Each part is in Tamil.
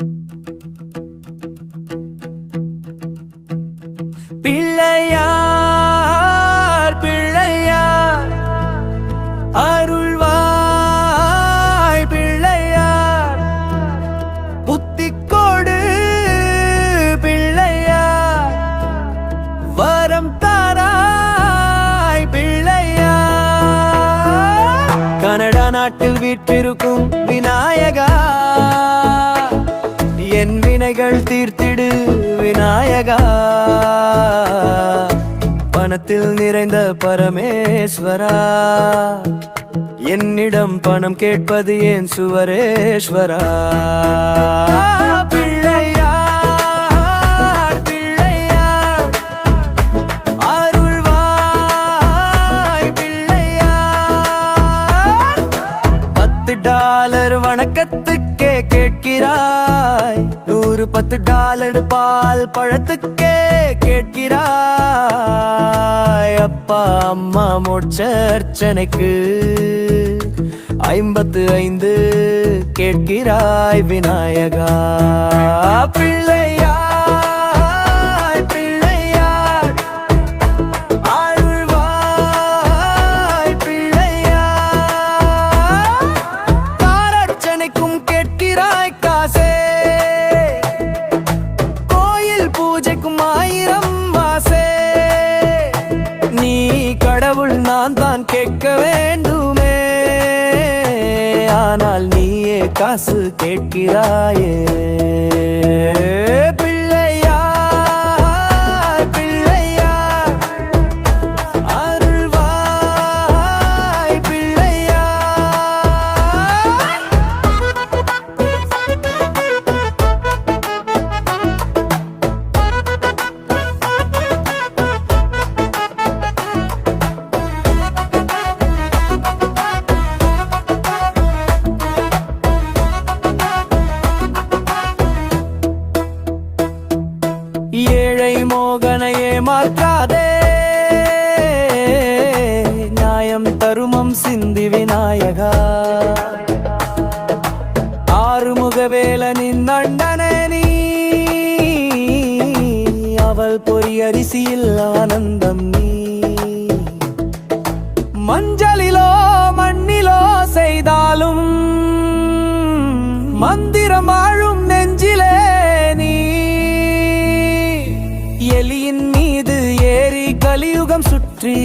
பிள்ளையார் பிள்ளையார் அருள்வாய் பிள்ளையார். புத்திக்கோடு பிள்ளையார் வரம் தாராய் பிள்ளையார். கனடா நாட்டில் வீற்றிருக்கும் விநாயகா. வினைகள் தீர்த்திடு விநாயகா. பணத்தில் நிறைந்த பரமேஸ்வரா. என்னிடம் பணம் கேட்பது ஏன் சுவரேஸ்வரா? டாலர் வணக்கத்துக்கே கேட்கிறாய். நூறு பத்து டாலர் பால் பழத்துக்கே கேட்கிறாய். அப்பா அம்மா மோட்சர்ச்சனைக்கு ஐம்பத்து ஐந்து கேட்கிறாய் விநாயகா. பிள்ளை காசு கேட்கிறாயே. ஆறுமுகவேலனின் அண்டனே நீ. அவள் பொறியரிசியில் ஆனந்தம் நீ. மஞ்சளிலோ மண்ணிலோ செய்தாலும் மந்திரம் ஆழும் நெஞ்சிலே நீ. எலியின் மீது ஏறி கலியுகம் சுற்றி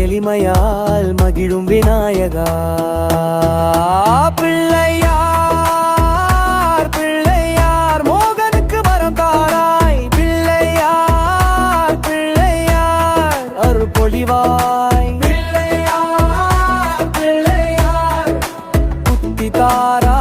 எளிமையால் மகிழும் விநாயகா. அருள் பிள்ளையார் பிள்ளையார் புத்தி தாரா